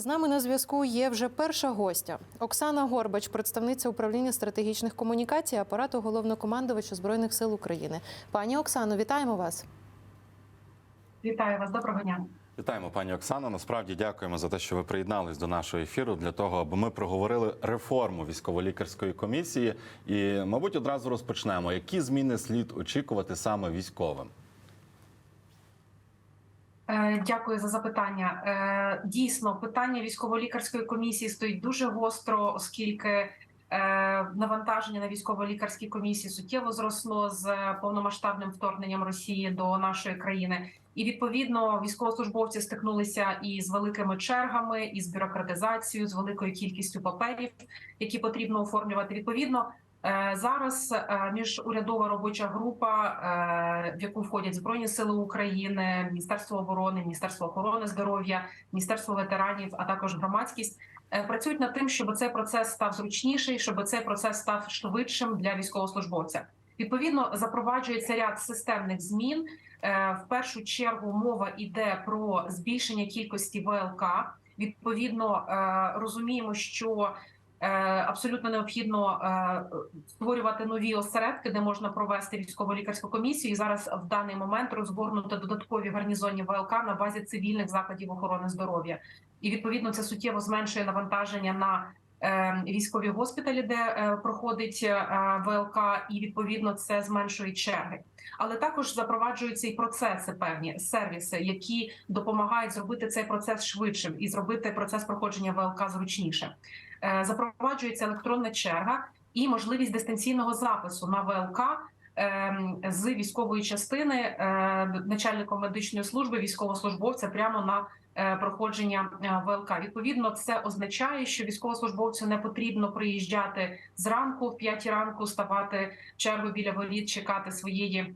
З нами на зв'язку є вже перша гостя Оксана Горбач, представниця управління стратегічних комунікацій апарату головнокомандувача збройних сил України. Пані Оксано, вітаємо вас. Вітаю вас, доброго дня. Вітаємо, пані Оксано. Насправді дякуємо за те, що ви приєднались до нашого ефіру для того, аби ми проговорили реформу військово-лікарської комісії. І, мабуть, одразу розпочнемо. Які зміни слід очікувати саме військовим? Е, Дякую за запитання. Е, Дійсно, питання військово-лікарської комісії стоїть дуже гостро, оскільки е, навантаження на військово-лікарській комісії суттєво зросло з повномасштабним вторгненням Росії до нашої країни. І відповідно військовослужбовці стикнулися і з великими чергами, і з бюрократизацією, з великою кількістю паперів, які потрібно оформлювати. Відповідно, Зараз е, міжурядова робоча група, е, в яку входять Збройні Сили України, Міністерство оборони, Міністерство охорони здоров'я, Міністерство ветеранів, а також громадськість е, працюють над тим, щоб цей процес став зручніший, щоб цей процес став швидшим для військовослужбовця. Відповідно, запроваджується ряд системних змін. Е, В першу чергу мова йде про збільшення кількості ВЛК. Відповідно, е, розуміємо, що Е, Абсолютно необхідно е, створювати нові осередки, де можна провести військово-лікарську комісію. І зараз в даний момент розгорнути додаткові гарнізонні ВЛК на базі цивільних закладів охорони здоров'я. І відповідно це суттєво зменшує навантаження на е, військові госпіталі, де е, проходить е, ВЛК, і відповідно це зменшує черги. Але також запроваджуються і процеси певні сервіси, які допомагають зробити цей процес швидшим і зробити процес проходження ВЛК зручніше. Е, Запроваджується електронна черга і можливість дистанційного запису на ВЛК ем, з військової частини е, начальником медичної служби військовослужбовця прямо на е, проходження ВЛК. Відповідно, це означає, що військовослужбовцю не потрібно приїжджати зранку в 5 ранку, ставати в чергу біля воріт, чекати своєї.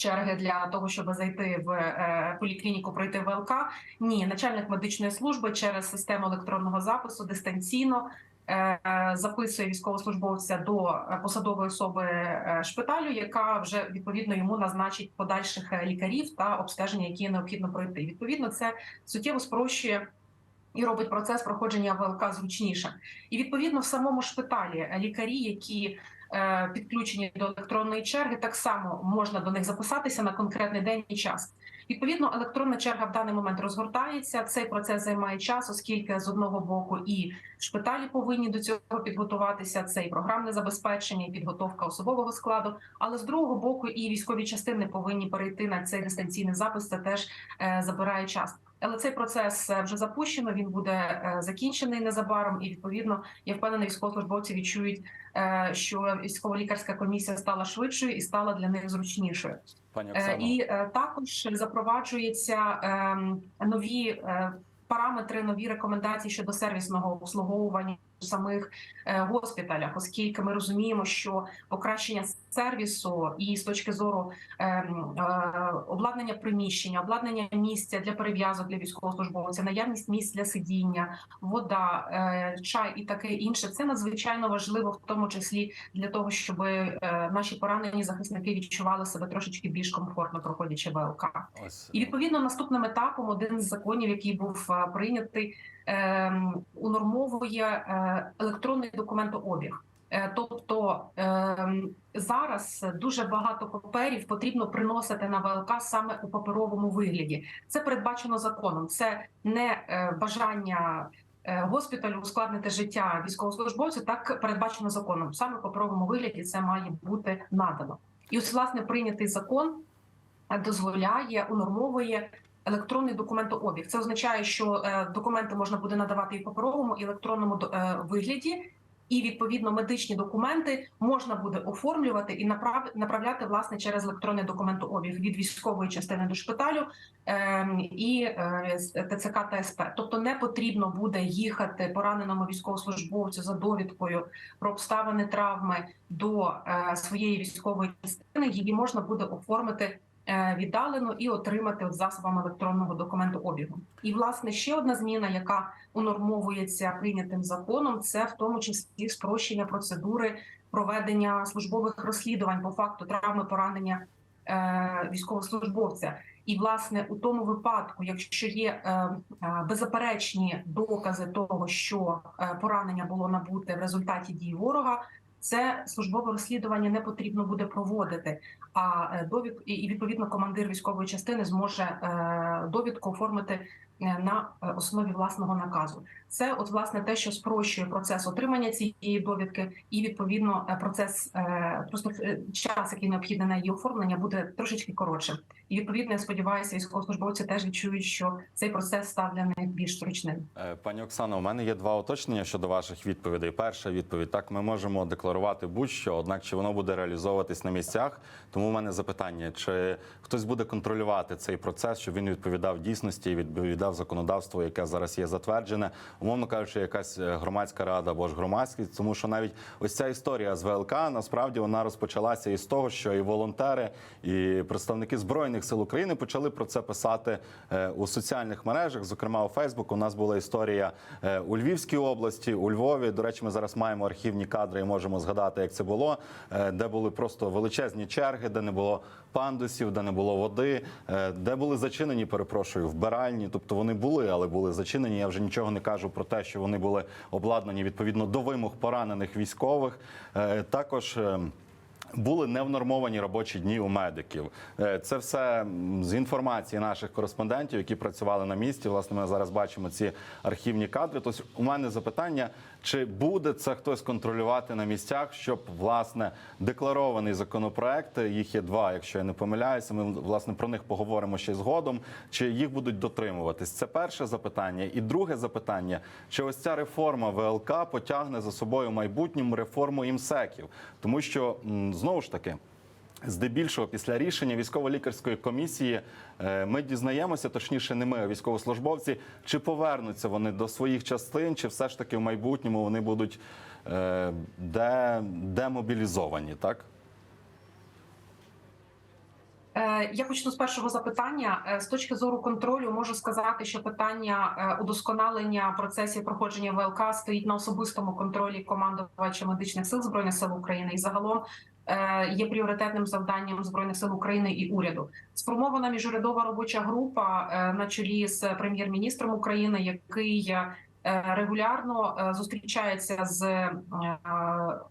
Черги для того, щоб зайти в е, поліклініку, пройти ВЛК. Ні, начальник медичної служби через систему електронного запису дистанційно е, записує військовослужбовця до посадової особи е, шпиталю, яка вже відповідно йому назначить подальших лікарів та обстеження, які необхідно пройти. Відповідно, це суттєво спрощує. І робить процес проходження ВЛК зручніше, і відповідно в самому шпиталі лікарі, які підключені до електронної черги, так само можна до них записатися на конкретний день і час. Відповідно, електронна черга в даний момент розгортається. Цей процес займає час, оскільки з одного боку і шпиталі повинні до цього підготуватися. Це і програмне забезпечення, і підготовка особового складу. Але з другого боку, і військові частини повинні перейти на цей дистанційний запис. Це теж е, забирає час. Але цей процес е, вже запущено. Він буде е, закінчений незабаром, і відповідно я впевнена, військовослужбовці відчують, е, що військово-лікарська комісія стала швидшою і стала для них зручнішою. Пані Оксана. І також запроваджуються ем, нові параметри, нові рекомендації щодо сервісного обслуговування самих е, госпіталях, оскільки ми розуміємо, що покращення сервісу і з точки зору ем, е, обладнання приміщення, обладнання місця для перев'язок для військовослужбовця, наявність місць для сидіння, вода, е, чай і таке інше. Це надзвичайно важливо, в тому числі для того, щоб е, наші поранені захисники відчували себе трошечки більш комфортно проходячи ВЛК. І відповідно наступним етапом один з законів, який був е, прийнятий, ем, унормовує е, електронний документообіг. Е, Тобто ем, зараз дуже багато паперів потрібно приносити на ВЛК саме у паперовому вигляді. Це передбачено законом. Це не е, бажання е, госпіталю ускладнити життя військовослужбовцю. Так передбачено законом. Саме в паперовому вигляді це має бути надано. І ось власне прийнятий закон дозволяє унормовує електронний документообіг. Це означає, що е, документи можна буде надавати і в паперовому, і електронному до- е, вигляді. І відповідно медичні документи можна буде оформлювати і направ- направляти власне через електронний документообіг від військової частини до шпиталю ем, і е, ТЦК та СП. Тобто не потрібно буде їхати пораненому військовослужбовцю за довідкою про обставини травми до своєї військової частини. Її можна буде оформити віддалено і отримати от засобами електронного документообігу. І власне ще одна зміна, яка унормовується прийнятим законом, це в тому числі спрощення процедури проведення службових розслідувань по факту травми поранення е, військовослужбовця. І власне у тому випадку, якщо є е, е, беззаперечні докази того, що е, поранення було набуте в результаті дії ворога, це службове розслідування не потрібно буде проводити. А е, довід і відповідно командир військової частини зможе е, довідку оформити на е, основі власного наказу. Це от власне те, що спрощує процес отримання цієї довідки, і відповідно е, процес е, просто е, час, який необхідний на її оформлення, буде трошечки коротшим. І відповідно я сподіваюся, військовослужбовці теж відчують, що цей процес став для них більш зручним. Е, Пані Оксано, у мене є два уточнення щодо ваших відповідей. Перша відповідь: так, ми можемо декларувати будь-що, однак чи воно буде реалізовуватись на місцях. Тому у мене запитання: чи хтось буде контролювати цей процес, щоб він відповідав дійсності і відповідав законодавству, яке зараз є затверджене, умовно кажучи, якась е, громадська рада або ж громадськість, тому що навіть ось ця історія з ВЛК насправді вона розпочалася із того, що і волонтери, і представники збройних сил України почали про це писати е, у соціальних мережах, зокрема у Фейсбук. У нас була історія е, у Львівській області, у Львові. До речі, ми зараз маємо архівні кадри і можемо згадати, як це було, де були просто величезні черги, де не було пандусів, де не було води, де були зачинені, перепрошую, вбиральні. Тобто вони були, але були зачинені. Я вже нічого не кажу про те, що вони були обладнані відповідно до вимог поранених військових. Е, Також. е, були невнормовані робочі дні у медиків. Е, Це все з інформації наших кореспондентів, які працювали на місці. Власне, ми зараз бачимо ці архівні кадри. Тобто, у мене запитання: чи буде це хтось контролювати на місцях, щоб власне декларований законопроект, їх є два, якщо я не помиляюся. Ми власне про них поговоримо ще згодом. Чи їх будуть дотримуватись? Це перше запитання. І друге запитання: чи ось ця реформа ВЛК потягне за собою в майбутньому реформу імсеків, тому що знову ж таки. Здебільшого, після рішення військово-лікарської комісії, е, ми дізнаємося, точніше, не ми, а військовослужбовці, чи повернуться вони до своїх частин, чи все ж таки в майбутньому вони будуть е, де, демобілізовані, так? Е, Я почну з першого запитання. З точки зору контролю, можу сказати, що питання удосконалення процесів проходження ВЛК стоїть на особистому контролі командувача медичних сил збройних сил України і загалом є пріоритетним завданням збройних сил України і уряду. Сформована міжурядова робоча група е, на чолі з прем'єр-міністром України, який е, регулярно е, зустрічається з е,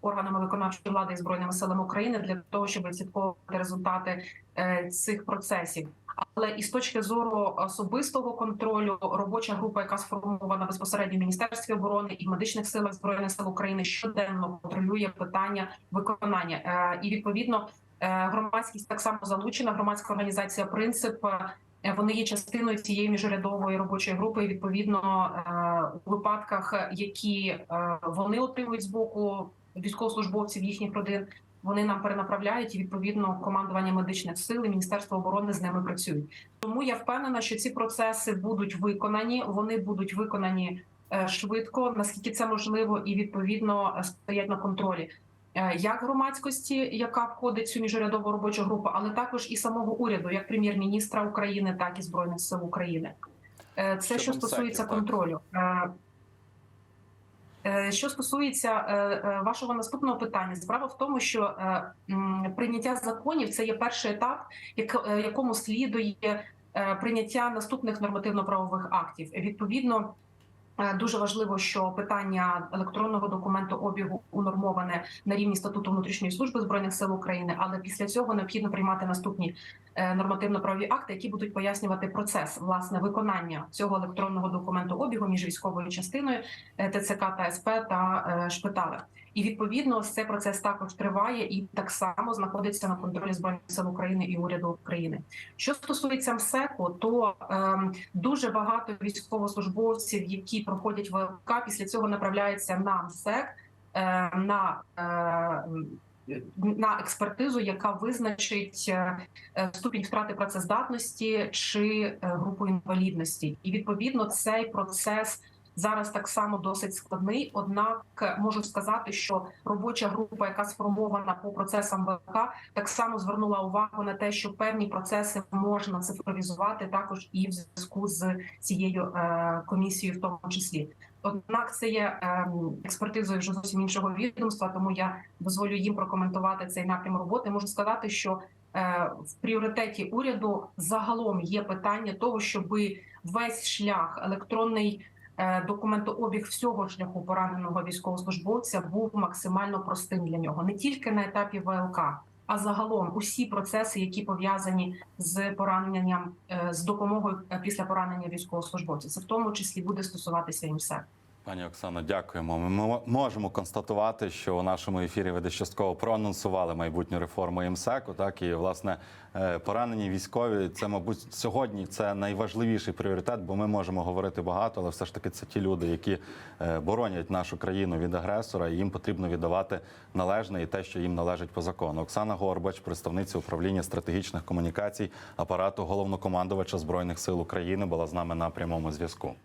органами виконавчої влади і збройними силами України для того, щоб відслідковувати результати е, цих процесів. Але і з точки зору особистого контролю, робоча група, яка сформована безпосередньо в міністерстві оборони і в медичних силах збройних сил України, щоденно контролює питання виконання. Е, І відповідно е, громадськість так само залучена. Громадська організація Принцип. е, Вони є частиною цієї міжурядової робочої групи. І, Відповідно, у випадках, які вони отримують з боку військовослужбовців їхніх родин, вони нам перенаправляють і відповідно командування медичних сил і Міністерство оборони з ними працюють. Тому я впевнена, що ці процеси будуть виконані. Вони будуть виконані е, швидко, наскільки це можливо, і відповідно е, стоять на контролі. е, Як громадськості, яка входить в цю міжурядову робочу групу, але також і самого уряду, як прем'єр-міністра України, так і збройних сил України. Це Щодо що стосується МСЕКів, так. Е, Що стосується е, е, вашого наступного питання, справа в тому, що прийняття законів це є перший етап, якому слідує прийняття наступних нормативно-правових актів. Відповідно, дуже важливо, що питання електронного документу обігу унормоване на рівні статуту внутрішньої служби збройних сил України. Але після цього необхідно приймати наступні е, нормативно-правові акти, які будуть пояснювати процес власне виконання цього електронного документу обігу між військовою частиною е, ТЦК та СП та е, шпитали. І відповідно цей процес також триває і так само знаходиться на контролі збройних сил України і уряду України. Що стосується МСЕКу, то ем, дуже багато військовослужбовців, які проходять ВЛК, після цього направляються на МСЕК е, на е, на експертизу, яка визначить е, ступінь втрати працездатності чи е, групу інвалідності, і відповідно цей процес зараз так само досить складний. Однак е, можу сказати, що робоча група, яка сформована по процесам ВЛК, так само звернула увагу на те, що певні процеси можна цифровізувати також і в зв'язку з цією е, комісією, в тому числі. Однак це є ем, експертизою вже зовсім іншого відомства, тому я дозволю їм прокоментувати цей напрям роботи. Можу сказати, що е, в пріоритеті уряду загалом є питання того, щоб весь шлях електронний е, документообіг всього шляху пораненого військовослужбовця був максимально простим для нього, не тільки на етапі ВЛК, а загалом усі процеси, які пов'язані з пораненням е, з допомогою е, після поранення військовослужбовця. Це в тому числі буде стосуватися і МСЕК. Пані Оксано, дякуємо. Ми можемо констатувати, що у нашому ефірі ви десь частково проанонсували майбутню реформу МСЕКу. Так і власне е, поранені військові. Це, мабуть, сьогодні це найважливіший пріоритет, бо ми можемо говорити багато, але все ж таки це ті люди, які е, боронять нашу країну від агресора, і їм потрібно віддавати належне і те, що їм належить по закону. Оксана Горбач, представниця управління стратегічних комунікацій апарату головнокомандувача збройних сил України, була з нами на прямому зв'язку.